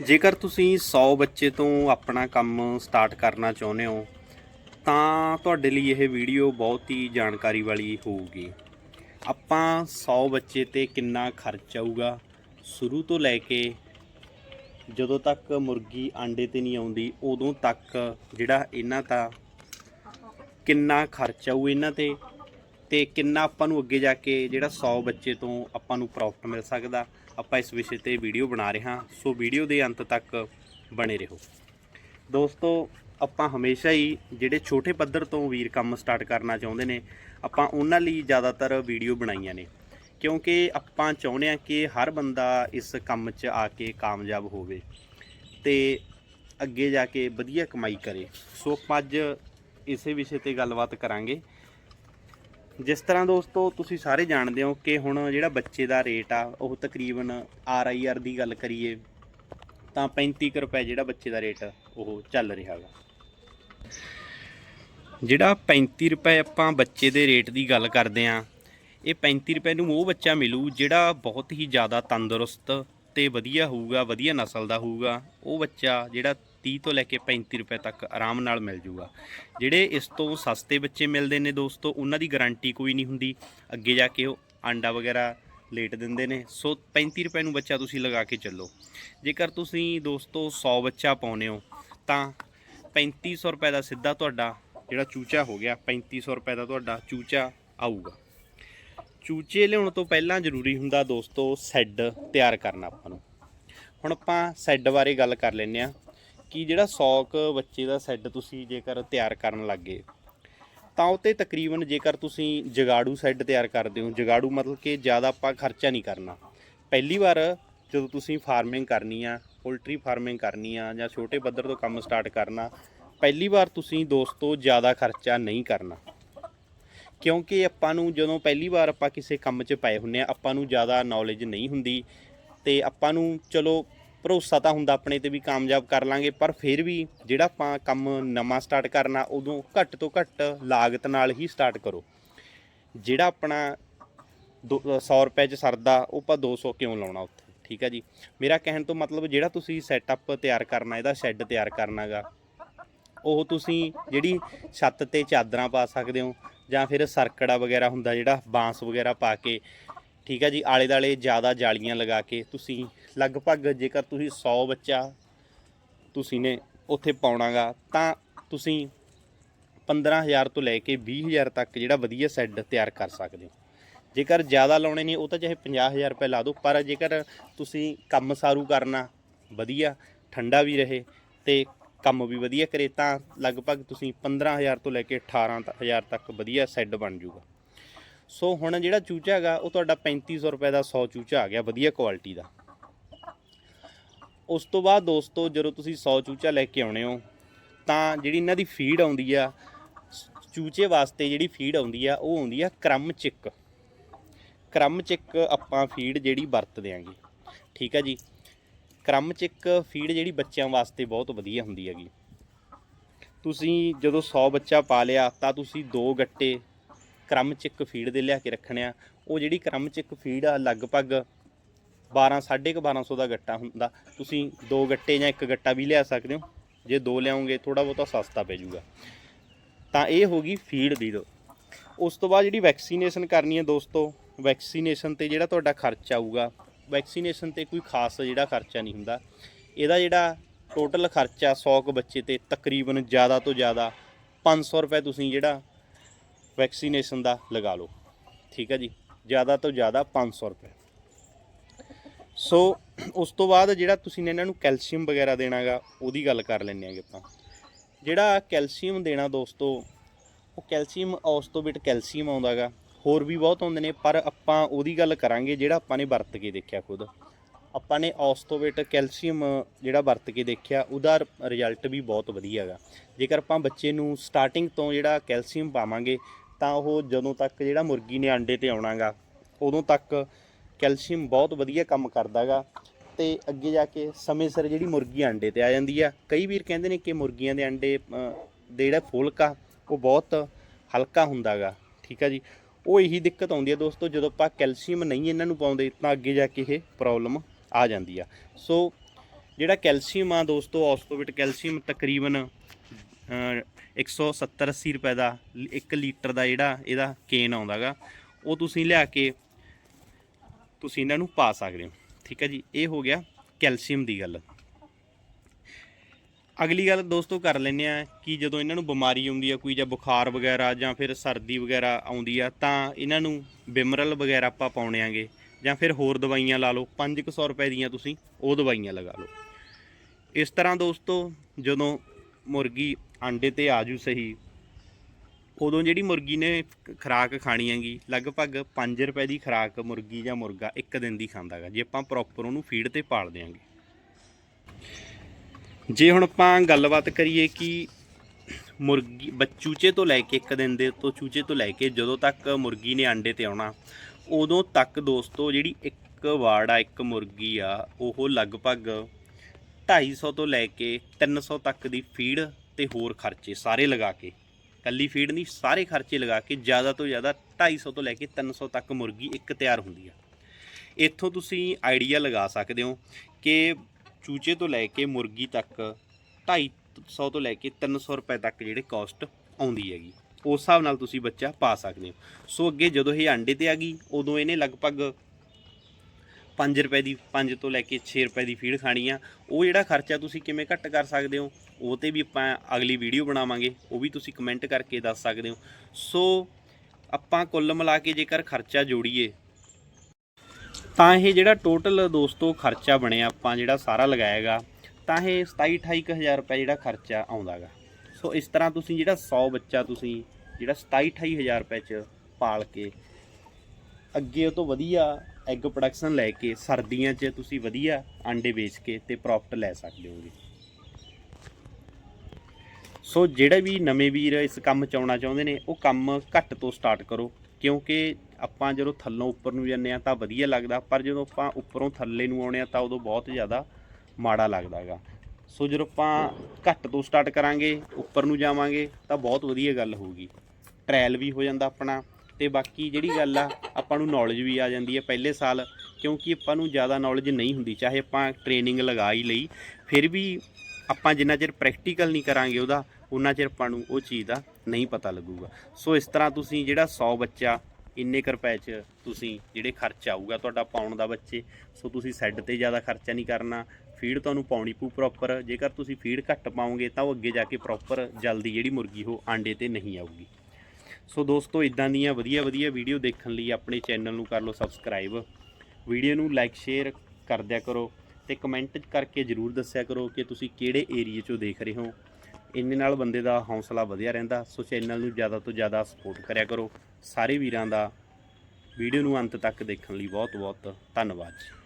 ਜੇਕਰ ਤੁਸੀਂ 100 ਬੱਚੇ ਤੋਂ ਆਪਣਾ ਕੰਮ ਸਟਾਰਟ ਕਰਨਾ ਚਾਹੁੰਦੇ ਹੋ, ਤਾਂ ਤੁਹਾਡੇ ਲਈ ਇਹ ਵੀਡੀਓ ਬਹੁਤ ਹੀ ਜਾਣਕਾਰੀ ਵਾਲੀ ਹੋਊਗੀ। ਆਪਾਂ 100 ਬੱਚੇ ਤੇ ਕਿੰਨਾ ਖਰਚ ਆਊਗਾ? ਸ਼ੁਰੂ ਤੋਂ ਲੈ ਕੇ ਜਦੋਂ ਤੱਕ ਮੁਰਗੀ ਆਂਡੇ ਤੇ ਨਹੀਂ ਆਉਂਦੀ, ਉਦੋਂ ਤੱਕ ਜਿਹੜਾ ਇਹਨਾਂ ਦਾ ਕਿੰਨਾ ਖਰਚ ਆਊ ਇਹਨਾਂ ਤੇ ਤੇ ਕਿੰਨਾ ਆਪਾਂ ਨੂੰ ਅੱਗੇ ਜਾ ਕੇ ਜਿਹੜਾ 100 ਬੱਚੇ ਤੋਂ ਆਪਾਂ ਨੂੰ ਪ੍ਰੋਫਿਟ ਮਿਲ ਸਕਦਾ। ਆਪਾਂ ਇਸ ਵਿਸ਼ੇ ਤੇ ਵੀਡੀਓ ਬਣਾ ਰਹੇ ਹਾਂ, ਸੋ ਵੀਡੀਓ ਦੇ ਅੰਤ ਤੱਕ ਬਣੇ ਰਹੋ। ਦੋਸਤੋ, ਆਪਾਂ ਹਮੇਸ਼ਾ ਹੀ ਜਿਹੜੇ ਛੋਟੇ ਪੱਧਰ ਤੋਂ ਵੀਰ ਕੰਮ ਸਟਾਰਟ ਕਰਨਾ ਚਾਹੁੰਦੇ ਨੇ, ਆਪਾਂ ਉਹਨਾਂ ਲਈ ਜ਼ਿਆਦਾਤਰ ਵੀਡੀਓ ਬਣਾਈਆਂ ਨੇ। ਕਿਉਂਕਿ ਆਪਾਂ ਚਾਹੁੰਦੇ ਹਾਂ ਕਿ ਹਰ ਬੰਦਾ ਇਸ ਕੰਮ 'ਚ ਆ ਕੇ ਕਾਮਯਾਬ ਹੋਵੇ ਤੇ ਅੱਗੇ ਜਾ ਕੇ ਵਧੀਆ ਕਮਾਈ ਕਰੇ। ਸੋ ਆਪਾਂ ਅੱਜ ਇਸੇ ਵਿਸ਼ੇ ਤੇ ਗੱਲਬਾਤ ਕਰਾਂਗੇ। ਜਿਸ ਤਰ੍ਹਾਂ ਦੋਸਤੋ, ਤੁਸੀਂ ਸਾਰੇ ਜਾਣਦੇ ਹੋ ਕਿ ਹੁਣ ਜਿਹੜਾ ਬੱਚੇ ਦਾ ਰੇਟ ਆ, ਉਹ ਤਕਰੀਬਨ ਆਰ ਆਈ ਆਰ ਦੀ ਗੱਲ ਕਰੀਏ, ਤਾਂ 35 ਕੁ ਰੁਪਏ ਜਿਹੜਾ ਬੱਚੇ ਦਾ ਰੇਟ ਉਹ ਚੱਲ ਰਿਹਾ ਹੈਗਾ ਜਿਹੜਾ 35 ਰੁਪਏ ਆਪਾਂ ਬੱਚੇ ਦੇ ਰੇਟ ਦੀ ਗੱਲ ਕਰਦੇ ਆ ਇਹ 35 ਰੁਪਏ ਨੂੰ ਉਹ ਬੱਚਾ ਮਿਲੂ ਜਿਹੜਾ ਬਹੁਤ ਹੀ ਜ਼ਿਆਦਾ ਤੰਦਰੁਸਤ ਤੇ ਵਧੀਆ ਹੋਊਗਾ, ਵਧੀਆ ਨਸਲ ਦਾ ਹੋਊਗਾ, ਉਹ ਬੱਚਾ ਜਿਹੜਾ 30 ਤੋਂ ਲੈ ਕੇ 35 ਰੁਪਏ ਤੱਕ ਆਰਾਮ ਨਾਲ ਮਿਲ ਜੂਗਾ। ਜਿਹੜੇ ਇਸ ਤੋਂ ਸਸਤੇ ਬੱਚੇ ਮਿਲਦੇ ਨੇ ਦੋਸਤੋ, ਉਹਨਾਂ ਦੀ ਗਾਰੰਟੀ ਕੋਈ ਨਹੀਂ ਹੁੰਦੀ। ਅੱਗੇ ਜਾ ਕੇ ਉਹ ਆਂਡਾ ਵਗੈਰਾ ਲੇਟ ਦਿੰਦੇ ਨੇ। ਸੋ 35 ਰੁਪਏ ਨੂੰ ਬੱਚਾ ਤੁਸੀਂ ਲਗਾ ਕੇ ਚੱਲੋ। ਜੇਕਰ ਤੁਸੀਂ ਦੋਸਤੋ 100 ਬੱਚਾ ਪਾਉਨੇ ਹੋ, ਤਾਂ 3500 ਰੁਪਏ ਦਾ ਸਿੱਧਾ ਤੁਹਾਡਾ ਜਿਹੜਾ ਚੂਚਾ ਹੋ ਗਿਆ 3500 ਰੁਪਏ ਦਾ ਤੁਹਾਡਾ ਚੂਚਾ ਆਊਗਾ। ਚੂਚੇ ਲਿਆਉਣ ਤੋਂ ਪਹਿਲਾਂ ਜ਼ਰੂਰੀ ਹੁੰਦਾ ਦੋਸਤੋ ਸੈੱਡ ਤਿਆਰ ਕਰਨਾ ਆਪਾਂ ਨੂੰ। ਹੁਣ ਆਪਾਂ ਸੈੱਡ ਬਾਰੇ ਗੱਲ ਕਰ ਲੈਂਦੇ ਆ ਕਿ ਜਿਹੜਾ 100 ਬੱਚੇ ਦਾ ਸੈੱਡ ਤੁਸੀਂ ਜੇਕਰ ਤਿਆਰ ਕਰਨ ਲੱਗੇ, ਤਾਂ ਉਹ ਤੇ ਤਕਰੀਬਨ ਜੇਕਰ ਤੁਸੀਂ ਜਗਾੜੂ ਸੈੱਡ ਤਿਆਰ ਕਰਦੇ ਹੋ, ਜਗਾੜੂ ਮਤਲਬ ਕਿ ਜ਼ਿਆਦਾ ਆਪਾਂ ਖਰਚਾ ਨਹੀਂ ਕਰਨਾ। ਪਹਿਲੀ ਵਾਰ ਜਦੋਂ ਤੁਸੀਂ ਫਾਰਮਿੰਗ ਕਰਨੀ ਆ, ਪੋਲਟਰੀ ਫਾਰਮਿੰਗ ਕਰਨੀ ਆ ਜਾਂ ਛੋਟੇ ਪੱਧਰ ਤੋਂ ਕੰਮ ਸਟਾਰਟ ਕਰਨਾ, ਪਹਿਲੀ ਵਾਰ ਤੁਸੀਂ ਦੋਸਤੋ ਜ਼ਿਆਦਾ ਖਰਚਾ ਨਹੀਂ ਕਰਨਾ। ਕਿਉਂਕਿ ਆਪਾਂ ਨੂੰ ਜਦੋਂ ਪਹਿਲੀ ਵਾਰ ਆਪਾਂ ਕਿਸੇ ਕੰਮ 'ਚ ਪਏ ਹੁੰਨੇ ਆ, ਆਪਾਂ ਨੂੰ ਜ਼ਿਆਦਾ ਨੌਲੇਜ ਨਹੀਂ ਹੁੰਦੀ ਤੇ ਆਪਾਂ ਨੂੰ ਚਲੋ ਭਰੋਸਾ ਤਾਂ ਹੁੰਦਾ ਆਪਣੇ ਤੇ ਵੀ ਕਾਮਯਾਬ ਕਰ ਲਾਂਗੇ, ਪਰ ਫਿਰ ਵੀ ਜਿਹੜਾ ਆਪਾਂ ਕੰਮ ਨਵਾਂ ਸਟਾਰਟ ਕਰਨਾ, ਉਦੋਂ ਘੱਟ ਤੋਂ ਘੱਟ ਲਾਗਤ ਨਾਲ ਹੀ ਸਟਾਰਟ ਕਰੋ। ਜਿਹੜਾ ਆਪਣਾ 100 ਰੁਪਏ 'ਚ ਸਰਦਾ, ਉਹ ਆਪਾਂ 200 ਕਿਉਂ ਲਾਉਣਾ ਉੱਥੇ? ਠੀਕ ਹੈ ਜੀ? ਮੇਰਾ ਕਹਿਣ ਤੋਂ ਮਤਲਬ ਜਿਹੜਾ ਤੁਸੀਂ ਸੈਟਅਪ ਤਿਆਰ ਕਰਨਾ, ਇਹਦਾ ਸ਼ੈੱਡ ਤਿਆਰ ਕਰਨਾਗਾ ਉਹ ਤੁਸੀਂ ਜਿਹੜੀ ਛੱਤ ਤੇ ਚਾਦਰਾਂ ਪਾ ਸਕਦੇ ਹੋ, ਜਾਂ ਫਿਰ ਸਰਕੜਾ ਵਗੈਰਾ ਹੁੰਦਾ ਜਿਹੜਾ ਬਾਂਸ ਵਗੈਰਾ ਪਾ ਕੇ ਠੀਕ ਹੈ ਜੀ ਆਲੇ ਦਾਲੇ ਜ਼ਿਆਦਾ ਜਾਲੀਆਂ ਲਗਾ ਕੇ ਤੁਸੀਂ ਲਗਭਗ ਜੇਕਰ ਤੁਸੀਂ 100 ਬੱਚਾ ਤੁਸੀਂ ਨੇ ਉੱਥੇ ਪਾਉਣਾਗਾ, ਤਾਂ ਤੁਸੀਂ 15000 ਤੋਂ ਲੈ ਕੇ 20000 ਤੱਕ ਜਿਹੜਾ ਵਧੀਆ ਸੈੱਡ ਤਿਆਰ ਕਰ ਸਕਦੇ ਹੋ। ਜੇਕਰ ਜ਼ਿਆਦਾ ਲਾਉਣੇ ਨੇ, ਉਹ ਤਾਂ ਚਾਹੇ 50000 ਰੁਪਏ ਲਾ ਦਿਓ, ਪਰ ਜੇਕਰ ਤੁਸੀਂ ਕੰਮ ਸਾਰੂ ਕਰਨਾ, ਵਧੀਆ, ਠੰਡਾ ਵੀ ਰਹੇ ਤੇ ਕੰਮ ਵੀ ਵਧੀਆ ਕਰੇ, ਤਾਂ ਲਗਭਗ ਤੁਸੀਂ 15000 ਤੋਂ ਲੈ ਕੇ 18000 ਤੱਕ ਵਧੀਆ ਸੈੱਡ ਬਣ ਜਾਊਗਾ। ਸੋ ਹੁਣ ਜਿਹੜਾ ਚੂਚਾ ਹੈਗਾ, ਉਹ ਤੁਹਾਡਾ 3500 ਰੁਪਏ ਦਾ 100 ਚੂਚਾ ਆ ਗਿਆ, ਵਧੀਆ ਕੁਆਲਿਟੀ ਦਾ। ਉਸ ਤੋਂ ਬਾਅਦ ਦੋਸਤੋ, ਜਦੋਂ ਤੁਸੀਂ 100 ਚੂਚਾ ਲੈ ਕੇ ਆਉਣੇ ਹੋ, ਤਾਂ ਜਿਹੜੀ ਇਹਨਾਂ ਦੀ ਫੀਡ ਆਉਂਦੀ ਆ, ਚੂਚੇ ਵਾਸਤੇ ਜਿਹੜੀ ਫੀਡ ਆਉਂਦੀ ਆ, ਉਹ ਆਉਂਦੀ ਆ ਕਰਮ ਚਿੱਕ ਕਰਮ ਚਿੱਕ ਆਪਾਂ ਫੀਡ ਜਿਹੜੀ ਵਰਤ ਆਂਗੇ ਠੀਕ ਆ ਜੀ? ਕਰਮ ਚਿੱਕ ਫੀਡ ਜਿਹੜੀ ਬੱਚਿਆਂ ਵਾਸਤੇ ਬਹੁਤ ਵਧੀਆ ਹੁੰਦੀ ਹੈਗੀ। ਤੁਸੀਂ ਜਦੋਂ 100 ਬੱਚਾ ਪਾ ਲਿਆ, ਤਾਂ ਤੁਸੀਂ ਦੋ ਗੱਟੇ ਕਰਮ ਚਿੱਕ ਫੀਡ ਦੇ ਲਿਆ ਕੇ ਰੱਖਣੇ ਆ। ਉਹ ਜਿਹੜੀ ਕਰਮ ਚਿੱਕ ਫੀਡ ਆ, ਲਗਭਗ 12 1250 ਦਾ ਗੱਟਾ ਹੁੰਦਾ। ਤੁਸੀਂ ਦੋ ਗੱਟੇ ਜਾਂ ਇੱਕ ਗੱਟਾ ਵੀ ਲਿਆ ਸਕਦੇ ਹੋ। ਜੇ ਦੋ ਲਿਆਉਂਗੇ ਥੋੜਾ ਬਹੁਤਾ ਸਸਤਾ ਪੈ ਜਾਊਗਾ। ਤਾਂ ਇਹ ਹੋ ਗਈ ਫੀਡ ਦੀ ਦੋ। ਉਸ ਤੋਂ ਬਾਅਦ ਜਿਹੜੀ ਵੈਕਸੀਨੇਸ਼ਨ ਕਰਨੀ ਹੈ ਦੋਸਤੋ ਵੈਕਸੀਨੇਸ਼ਨ ਤੇ ਜਿਹੜਾ ਤੁਹਾਡਾ ਖਰਚ ਆਊਗਾ ਵੈਕਸੀਨੇਸ਼ਨ ਤੇ ਕੋਈ ਖਾਸ ਜਿਹੜਾ ਖਰਚਾ ਨਹੀਂ ਹੁੰਦਾ। ਇਹਦਾ ਜਿਹੜਾ ਟੋਟਲ ਖਰਚਾ 100 ਕੁ ਬੱਚੇ ਤੇ ਤਕਰੀਬਨ ਜ਼ਿਆਦਾ ਤੋਂ ਜ਼ਿਆਦਾ 500 ਰੁਪਏ ਤੁਸੀਂ ਜਿਹੜਾ ਵੈਕਸੀਨੇਸ਼ਨ ਦਾ ਲਗਾ ਲਓ। ਠੀਕ ਹੈ ਜੀ? ਜ਼ਿਆਦਾ ਤੋਂ ਜ਼ਿਆਦਾ 500 ਰੁਪਏ। ਸੋ ਉਸ ਤੋਂ ਬਾਅਦ ਜਿਹੜਾ ਤੁਸੀਂ ਨੇ ਇਹਨਾਂ ਨੂੰ ਕੈਲਸ਼ੀਅਮ ਵਗੈਰਾ ਦੇਣਾਗਾ, ਉਹਦੀ ਗੱਲ ਕਰ ਲੈਂਦੇ ਆਂਗੇ ਆਪਾਂ। ਜਿਹੜਾ ਕੈਲਸ਼ੀਅਮ ਦੇਣਾ ਦੋਸਤੋ, ਉਹ ਕੈਲਸ਼ੀਅਮ, ਔਸਤੋਬਿਟ ਕੈਲਸ਼ੀਅਮ ਆਉਂਦਾਗਾ। ਹੋਰ ਵੀ ਬਹੁਤ ਆਉਂਦੇ ਨੇ, ਪਰ ਆਪਾਂ ਉਹਦੀ ਗੱਲ ਕਰਾਂਗੇ, ਜਿਹੜਾ ਆਪਾਂ ਨੇ ਵਰਤ ਕੇ ਦੇਖਿਆ ਖੁਦ। ਆਪਾਂ ਨੇ ਔਸਤੋਬਿਟ ਕੈਲਸ਼ੀਅਮ ਜਿਹੜਾ ਵਰਤ ਕੇ ਦੇਖਿਆ, ਉਹਦਾ ਰਿਜ਼ਲਟ ਵੀ ਬਹੁਤ ਵਧੀਆ ਹੈਗਾ। ਜੇਕਰ ਆਪਾਂ ਬੱਚੇ ਨੂੰ ਸਟਾਰਟਿੰਗ ਤੋਂ ਜਿਹੜਾ ਕੈਲਸ਼ੀਅਮ ਪਾਵਾਂਗੇ ਤਾਂ ਉਹ ਜਦੋਂ ਤੱਕ ਜਿਹੜਾ ਮੁਰਗੀ ਨੇ ਆਂਡੇ ਤੇ ਆਉਣਾਗਾ, ਉਦੋਂ ਤੱਕ ਕੈਲਸ਼ੀਅਮ ਬਹੁਤ ਵਧੀਆ ਕੰਮ ਕਰਦਾਗਾ ਤੇ ਅੱਗੇ ਜਾ ਕੇ ਸਮੇਂ ਸਿਰ ਜਿਹੜੀ ਮੁਰਗੀ ਆਂਡੇ ਤੇ ਆ ਜਾਂਦੀ ਆ। ਕਈ ਵੀਰ ਕਹਿੰਦੇ ਨੇ ਕਿ ਮੁਰਗੀਆਂ ਦੇ ਆਂਡੇ ਦੇ ਜਿਹੜਾ ਫੁਲਕਾ, ਉਹ ਬਹੁਤ ਹਲਕਾ ਹੁੰਦਾਗਾ। ਠੀਕ ਆ ਜੀ? ਉਹ ਇਹੀ ਦਿੱਕਤ ਆਉਂਦੀ ਆ ਦੋਸਤੋ, ਜਦੋਂ ਆਪਾਂ ਕੈਲਸ਼ੀਅਮ ਨਹੀਂ ਇਹਨਾਂ ਨੂੰ ਪਾਉਂਦੇ, ਤਾਂ ਅੱਗੇ ਜਾ ਕੇ ਇਹ ਪ੍ਰੋਬਲਮ ਆ ਜਾਂਦੀ ਆ। ਸੋ, ਜਿਹੜਾ ਕੈਲਸ਼ੀਅਮ ਆ ਦੋਸਤੋ ਆਸਟੋਬਿਟ ਕੈਲਸ਼ੀਅਮ ਤਕਰੀਬਨ 170 80 ਰੁਪਏ ਦਾ 1 ਲੀਟਰ ਦਾ ਜਿਹੜਾ ਇਹਦਾ ਕੇਨ ਆਉਂਦਾਗਾ, ਉਹ ਤੁਸੀਂ ਲਿਆ ਕੇ ਤੁਸੀਂ ਇਹਨਾਂ ਨੂੰ ਪਾ ਸਕਦੇ ਹੋ। ਠੀਕ ਹੈ ਜੀ, ਇਹ ਹੋ ਗਿਆ ਕੈਲਸ਼ੀਅਮ ਦੀ ਗੱਲ। ਅਗਲੀ ਗੱਲ ਦੋਸਤੋ ਕਰ ਲੈਂਦੇ ਆ ਕਿ ਜਦੋਂ ਇਹਨਾਂ ਨੂੰ ਬਿਮਾਰੀ ਆਉਂਦੀ ਆ, ਕੋਈ ਜਾਂ ਬੁਖਾਰ ਵਗੈਰਾ ਜਾਂ ਫਿਰ ਸਰਦੀ ਵਗੈਰਾ ਆਉਂਦੀ ਆ, ਤਾਂ ਇਹਨਾਂ ਨੂੰ ਬਿਮਰਲ ਵਗੈਰਾ ਆਪਾਂ ਪਾਉਣੇ ਆਂਗੇ। ਜਾਂ ਫਿਰ ਹੋਰ ਦਵਾਈਆਂ ਲਾ ਲਓ 500 ਰੁਪਏ ਦੀਆਂ ਤੁਸੀਂ ਉਹ ਦਵਾਈਆਂ ਲਗਾ ਲਓ। ਇਸ ਤਰ੍ਹਾਂ ਦੋਸਤੋ ਜਦੋਂ ਮੁਰਗੀ ਆਂਡੇ ਤੇ ਆਜੂ ਸਹੀ। ਉਦੋਂ ਜਿਹੜੀ ਮੁਰਗੀ ਨੇ ਖਰਾਕ ਖਾਣੀ ਹੈਗੀ, ਲਗਭਗ 5 ਰੁਪਏ ਦੀ ਖਰਾਕ ਮੁਰਗੀ ਜਾਂ ਮੁਰਗਾ ਇੱਕ ਦਿਨ ਦੀ ਖਾਂਦਾਗਾ ਜੇ ਆਪਾਂ ਪ੍ਰੋਪਰ ਉਹਨੂੰ ਫੀਡ ਤੇ ਪਾਲ ਦਿਆਂਗੇ। ਜੇ ਹੁਣ ਆਪਾਂ ਗੱਲਬਾਤ ਕਰੀਏ ਕਿ ਮੁਰਗੀ, ਬੱਚੂਚੇ ਤੋਂ ਲੈ ਕੇ ਇੱਕ ਦਿਨ ਦੇ ਤੋਂ ਚੂਚੇ ਤੋਂ ਲੈ ਕੇ ਜਦੋਂ ਤੱਕ ਮੁਰਗੀ ਨੇ ਆਂਡੇ ਤੇ ਆਉਣਾ, ਉਦੋਂ ਤੱਕ ਦੋਸਤੋ ਜਿਹੜੀ ਇੱਕ ਵਾੜ ਆ ਇੱਕ ਮੁਰਗੀ ਆ, ਉਹ ਲਗਭਗ 250 ਤੋਂ ਲੈ ਕੇ 300 ਤੱਕ ਦੀ ਫੀਡ ਤੇ ਹੋਰ ਖਰਚੇ ਸਾਰੇ ਲਗਾ ਕੇ, ਕੱਲੀ ਫੀਡ ਨਹੀਂ, ਸਾਰੇ ਖਰਚੇ ਲਗਾ ਕੇ ਜ਼ਿਆਦਾ ਤੋਂ ਜ਼ਿਆਦਾ 250 ਤੋਂ ਲੈ ਕੇ 300 ਤੱਕ ਮੁਰਗੀ ਇੱਕ ਤਿਆਰ ਹੁੰਦੀ ਆ। ਇੱਥੋਂ ਤੁਸੀਂ ਆਈਡੀਆ ਲਗਾ ਸਕਦੇ ਹੋ ਕਿ ਚੂਚੇ ਤੋਂ ਲੈ ਕੇ ਮੁਰਗੀ ਤੱਕ 250 ਤੋਂ ਲੈ ਕੇ 300 ਰੁਪਏ ਤੱਕ ਜਿਹੜੇ ਕਾਸਟ ਆਉਂਦੀ ਹੈਗੀ। ਉਸ ਹਿਸਾਬ ਨਾਲ ਤੁਸੀਂ ਬੱਚਾ ਪਾ ਸਕਦੇ ਹੋ। ਸੋ ਅੱਗੇ ਜਦੋਂ ਇਹ ਆਂਡੇ ਤੇ ਆ ਗਈ, ਉਦੋਂ ਇਹਨੇ ਲਗਭਗ 5 ਰੁਪਏ ਦੀ 5 ਤੋਂ ਲੈ ਕੇ 6 ਰੁਪਏ ਦੀ ਫੀਡ ਖਾਣੀ ਆ। ਉਹ ਜਿਹੜਾ ਖਰਚਾ ਤੁਸੀਂ ਕਿਵੇਂ ਘੱਟ ਕਰ ਸਕਦੇ ਹੋ, ਉਹ ਤੇ ਵੀ ਆਪਾਂ ਅਗਲੀ ਵੀਡੀਓ ਬਣਾਵਾਂਗੇ। ਉਹ ਵੀ ਤੁਸੀਂ ਕਮੈਂਟ ਕਰਕੇ ਦੱਸ ਸਕਦੇ ਹੋ। ਸੋ ਆਪਾਂ ਕੁੱਲ ਮਿਲਾ ਕੇ ਜੇਕਰ ਖਰਚਾ ਜੋੜੀਏ, ਤਾਂ ਇਹ ਜਿਹੜਾ ਟੋਟਲ ਦੋਸਤੋ ਖਰਚਾ ਬਣਿਆ, ਆਪਾਂ ਜਿਹੜਾ ਸਾਰਾ ਲਗਾਏਗਾ ਤਾਂ ਇਹ 27 28000 ਰੁਪਏ ਜਿਹੜਾ ਖਰਚਾ ਆਉਂਦਾਗਾ। ਸੋ ਇਸ ਤਰ੍ਹਾਂ ਤੁਸੀਂ ਜਿਹੜਾ 100 ਬੱਚਾ ਤੁਸੀਂ ਜਿਹੜਾ 27 28000 ਰੁਪਏ ਚ ਪਾਲ ਕੇ ਅੱਗੇ ਉਹ ਤੋਂ ਵਧੀਆ ਐਗ ਪ੍ਰੋਡਕਸ਼ਨ ਲੈ ਕੇ ਸਰਦੀਆਂ 'ਚ ਤੁਸੀਂ ਵਧੀਆ ਆਂਡੇ ਵੇਚ ਕੇ ਤੇ ਪ੍ਰੋਫਿਟ ਲੈ ਸਕਦੇ ਹੋਗੇ। ਸੋ ਜਿਹੜੇ ਵੀ ਨਵੇਂ ਵੀਰ ਇਸ ਕੰਮ 'ਚ ਆਉਣਾ ਚਾਹੁੰਦੇ ਨੇ, ਉਹ ਕੰਮ ਘੱਟ ਤੋਂ ਸਟਾਰਟ ਕਰੋ, ਕਿਉਂਕਿ ਆਪਾਂ ਜਦੋਂ ਥੱਲੋਂ ਉੱਪਰ ਨੂੰ ਜਾਂਦੇ ਆ ਤਾਂ ਵਧੀਆ ਲੱਗਦਾ, ਪਰ ਜਦੋਂ ਆਪਾਂ ਉੱਪਰੋਂ ਥੱਲੇ ਨੂੰ ਆਉਣੇ ਆ ਤਾਂ ਉਦੋਂ ਬਹੁਤ ਜ਼ਿਆਦਾ ਮਾੜਾ ਲੱਗਦਾਗਾ ਸੋ ਜਦੋਂ ਆਪਾਂ ਘੱਟ ਤੋਂ ਸਟਾਰਟ ਕਰਾਂਗੇ, ਉੱਪਰ ਨੂੰ ਜਾਵਾਂਗੇ, ਤਾਂ ਬਹੁਤ ਵਧੀਆ ਗੱਲ ਹੋਊਗੀ। ਟ੍ਰਾਇਲ ਵੀ ਹੋ ਜਾਂਦਾ ਆਪਣਾ। ਤੇ ਬਾਕੀ ਜਿਹੜੀ ਗੱਲ ਆ, ਆਪਾਂ ਨੂੰ ਨੌਲੇਜ ਵੀ ਆ ਜਾਂਦੀ ਹੈ ਪਹਿਲੇ ਸਾਲ, ਕਿਉਂਕਿ ਆਪਾਂ ਨੂੰ ਜ਼ਿਆਦਾ ਨੌਲੇਜ ਨਹੀਂ ਹੁੰਦੀ, ਚਾਹੇ ਆਪਾਂ ਟ੍ਰੇਨਿੰਗ ਲਗਾ ਹੀ ਲਈ, ਫਿਰ ਵੀ ਆਪਾਂ ਜਿੰਨਾ ਚਿਰ ਪ੍ਰੈਕਟੀਕਲ ਨਹੀਂ ਕਰਾਂਗੇ ਉਹਦਾ ਉਹਨਾਂ ਚਿਰ ਆਪਾਂ ਨੂੰ ਉਹ ਚੀਜ਼ ਦਾ ਨਹੀਂ ਪਤਾ ਲੱਗੂਗਾ। ਸੋ ਇਸ ਤਰ੍ਹਾਂ ਤੁਸੀਂ ਜਿਹੜਾ 100 ਬੱਚਾ, ਇੰਨੇ ਕੁ ਰੁਪਏ 'ਚ ਤੁਸੀਂ ਜਿਹੜੇ ਖਰਚ ਆਊਗਾ ਤੁਹਾਡਾ ਪਾਉਣ ਦਾ ਬੱਚੇ, ਸੋ ਤੁਸੀਂ ਸੈੱਡ ਤੇ ਜ਼ਿਆਦਾ ਖਰਚਾ ਨਹੀਂ ਕਰਨਾ ਫੀਡ ਤੁਹਾਨੂੰ ਪਾਉਣੀ ਪਊ ਪ੍ਰੋਪਰ ਜੇਕਰ ਤੁਸੀਂ ਫੀਡ ਘੱਟ ਪਾਓਗੇ ਤਾਂ ਉਹ ਅੱਗੇ ਜਾ ਕੇ ਪ੍ਰੋਪਰ ਜਲਦੀ ਜਿਹੜੀ ਮੁਰਗੀ ਉਹ ਆਂਡੇ ਤੇ ਨਹੀਂ ਆਊਗੀ। ਸੋ ਦੋਸਤੋ, ਇਦਾਂ ਦੀਆਂ ਵਧੀਆ ਵਧੀਆ ਵੀਡੀਓ ਦੇਖਣ ਲਈ ਆਪਣੇ ਚੈਨਲ ਨੂੰ ਕਰ ਲਓ ਸਬਸਕ੍ਰਾਈਬ ਵੀਡੀਓ ਨੂੰ ਲਾਈਕ ਸ਼ੇਅਰ ਕਰ ਦਿਆ ਕਰੋ ਤੇ ਕਮੈਂਟ ਕਰਕੇ ਜਰੂਰ ਦੱਸਿਆ ਕਰੋ ਕਿ ਤੁਸੀਂ ਕਿਹੜੇ ਏਰੀਏ 'ਚੋਂ ਦੇਖ ਰਹੇ ਹੋ। ਇੰਨੇ ਨਾਲ ਬੰਦੇ ਦਾ ਹੌਸਲਾ ਵਧਿਆ ਰਹਿੰਦਾ, ਸੋ ਚੈਨਲ ਨੂੰ ਜ਼ਿਆਦਾ ਤੋਂ ਜ਼ਿਆਦਾ ਸਪੋਰਟ ਕਰਿਆ ਕਰੋ। ਸਾਰੇ ਵੀਰਾਂ ਦਾ ਵੀਡੀਓ ਨੂੰ ਅੰਤ ਤੱਕ ਦੇਖਣ ਲਈ ਬਹੁਤ ਬਹੁਤ ਧੰਨਵਾਦ ਜੀ।